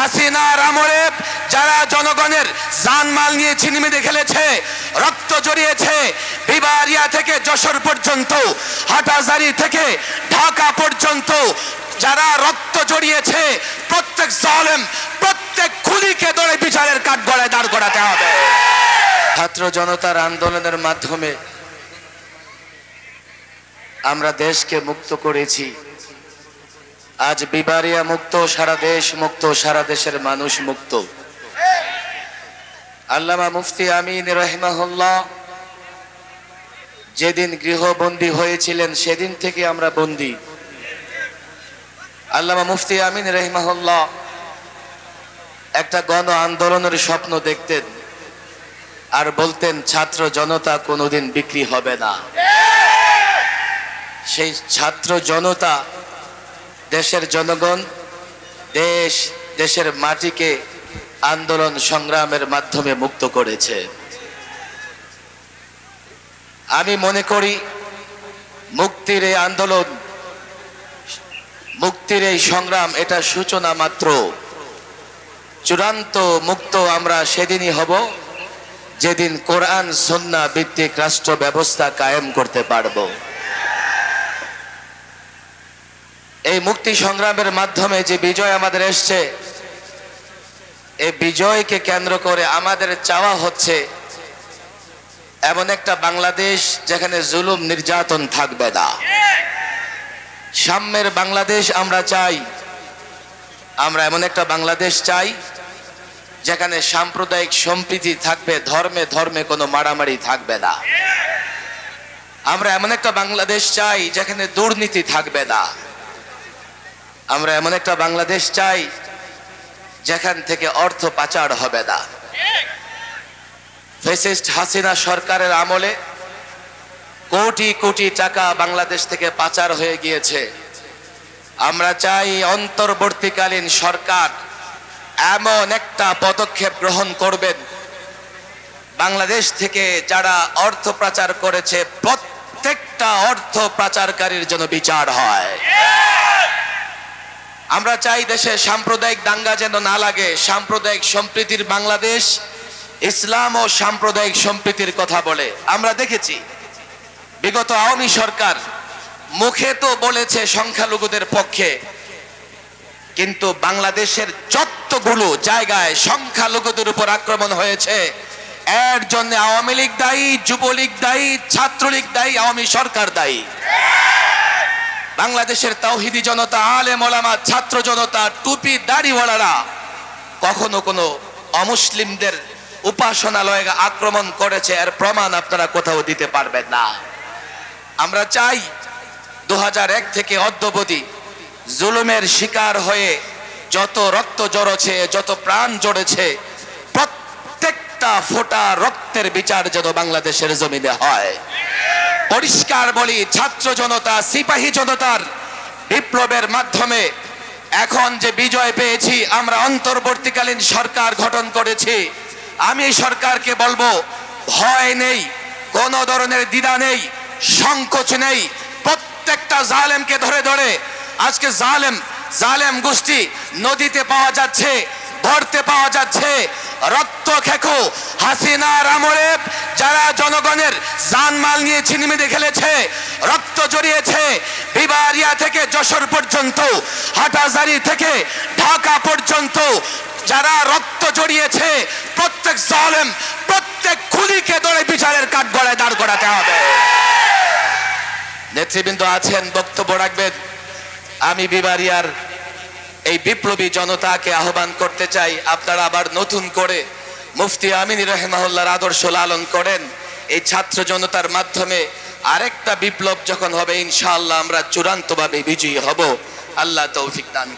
হাসিনার আমলে যারা জনগণের জানমাল নিয়ে ছিনিমিনি খেলেছে, রক্ত জড়িয়েছে, বিবারিয়া থেকে যশোর পর্যন্ত, হাটাজারি থেকে ঢাকা পর্যন্ত যারা রক্ত জড়িয়েছে, প্রত্যেক জালেম, প্রত্যেক খুলিকে ধরে বিচারের কাঠগড়ায় দাঁড় করাতে হবে। ছাত্র জনতার আন্দোলনের মাধ্যমে আমরা দেশকে মুক্ত করেছি। আজ বিবারিয়া মুক্ত, সারা দেশ মুক্ত, সারা দেশের মানুষ মুক্ত। আল্লামা মুফতি আমিন রহিমাহুল্লাহ যেদিন গৃহবন্দী হয়েছিলেন, সেদিন থেকে আমরা বন্দী। আল্লামা মুফতি আমিন রহিমাহুল্লাহ একটা গণ আন্দোলনের স্বপ্ন দেখতেন আর বলতেন, ছাত্র জনতা কোনোদিন বিক্রি হবে না। সেই ছাত্র জনতা দেশের জনগণ, দেশ, দেশের মাটিকে আন্দোলন সংগ্রামের মাধ্যমে মুক্ত করেছে। আমি মনে করি, মুক্তির এই আন্দোলন, মুক্তির এই সংগ্রাম, এটা সূচনা মাত্র। চূড়ান্ত মুক্ত আমরা সেদিনই হব, যেদিন কোরআন, সন্না ভিত্তিক রাষ্ট্র ব্যবস্থা কায়েম করতে পারব। এই মুক্তি সংগ্রামের মাধ্যমে যে বিজয় আমাদের এসছে এই বিজয়কে কেন্দ্র করে আমাদের চাওয়া হচ্ছে এমন একটা বাংলাদেশ যেখানে জুলুম নির্যাতন থাকবে না। সাম্যের বাংলাদেশ আমরা চাই, আমরা এমন একটা বাংলাদেশ চাই যেখানে সাম্প্রদায়িক সম্প্রীতি থাকবে, ধর্মে ধর্মে কোনো মারামারি থাকবে না। আমরা এমন একটা বাংলাদেশ চাই যেখানে দুর্নীতি থাকবে না। আমরা এমন একটা বাংলাদেশ চাই, যেখান থেকে অর্থ পাচার হবে না। ফেসিস্ট হাসিনা সরকারের আমলে কোটি কোটি টাকা বাংলাদেশ থেকে পাচার হয়ে গিয়েছে। আমরা চাই অন্তর্বর্তীকালীন সরকার এমন একটা পদক্ষেপ গ্রহণ করবেন। বাংলাদেশ থেকে যারা অর্থ পাচার করেছে, প্রত্যেকটা অর্থ পাচারকারীর জন্য বিচার হয়। আমরা চাই দেশে সাম্প্রদায়িক দাঙ্গা যেন না লাগে, সাম্প্রদায়িক সম্প্রীতির বাংলাদেশ ইসলাম ও সাম্প্রদায়িক সম্প্রীতির কথা বলে। আমরা দেখেছি, বিগত আওয়ামী সরকার মুখে তো বলেছে সংখ্যালঘুদের পক্ষে, কিন্তু বাংলাদেশের যতগুলো জায়গায় সংখ্যালঘুদের উপর আক্রমণ হয়েছে, এর জন্য আওয়ামী লীগ দায়ী, যুবলীগ দায়ী, ছাত্রলীগ দায়ী, আওয়ামী সরকার দায়ী। বাংলাদেশের তাওহিদি জনতা আলে মোলামা ছাত্র জনতা, টুপি দাড়িওয়ালারা কখনো কোনো অমুসলিমদের উপাসনালয়ে আক্রমণ করেছে, এর প্রমাণ আপনারা কোথাও দিতে পারবেন না। আমরা চাই দু হাজার এক থেকে অদ্যবধি জুলুমের শিকার হয়ে যত রক্ত জড়েছে, যত প্রাণ জড়েছে, প্রত্যেকটা ফোঁটা রক্তের বিচার যেন বাংলাদেশের জমিনে হয়। পরিষ্কার বলি, ছাত্র জনতা, সিপাহী জনতার বিপ্লবের মাধ্যমে এখন যে বিজয় পেয়েছি, আমরা অন্তর্বর্তীকালীন সরকার গঠন করেছি। আমি সরকারকে বলব, ভয় নেই, কোন ধরনের দ্বিধা নেই, সংকোচ নেই। প্রত্যেকটা জালেমকে ধরে ধরে, আজকে জালেম জালেম গোষ্ঠী নদীতে পাওয়া যাচ্ছে ধরতে পাওয়া যাচ্ছে রক্ত খেকো। হাসিনার আমলে যারা জনগণের জানমাল নিয়ে ছিনিমিনি খেলেছে, রক্ত জড়িয়েছে, বিবারিয়া থেকে যশোর পর্যন্ত, হাটাজারি থেকে ঢাকা পর্যন্ত যারা রক্ত জড়িয়েছে, প্রত্যেক জালেম, প্রত্যেক খুলিকে ধরে বিচারের কাঠগড়ায় দাঁড় করাতে হবে। নেতৃবৃন্দ আছেন, বক্তব্য রাখবেন। আমি বিবারিয়ার এই বিপ্লবী জনতাকে আহ্বান করতে চাই, আপনারা আবার নতুন করে মুফতি আমিনী রহেমাহুল্লার আদর্শ লালন করেন। এই ছাত্র জনতার মাধ্যমে আরেকটা বিপ্লব যখন হবে, ইনশাআল্লাহ আমরা চূড়ান্তভাবে বিজয়ী হব। আল্লাহ তৌফিক দান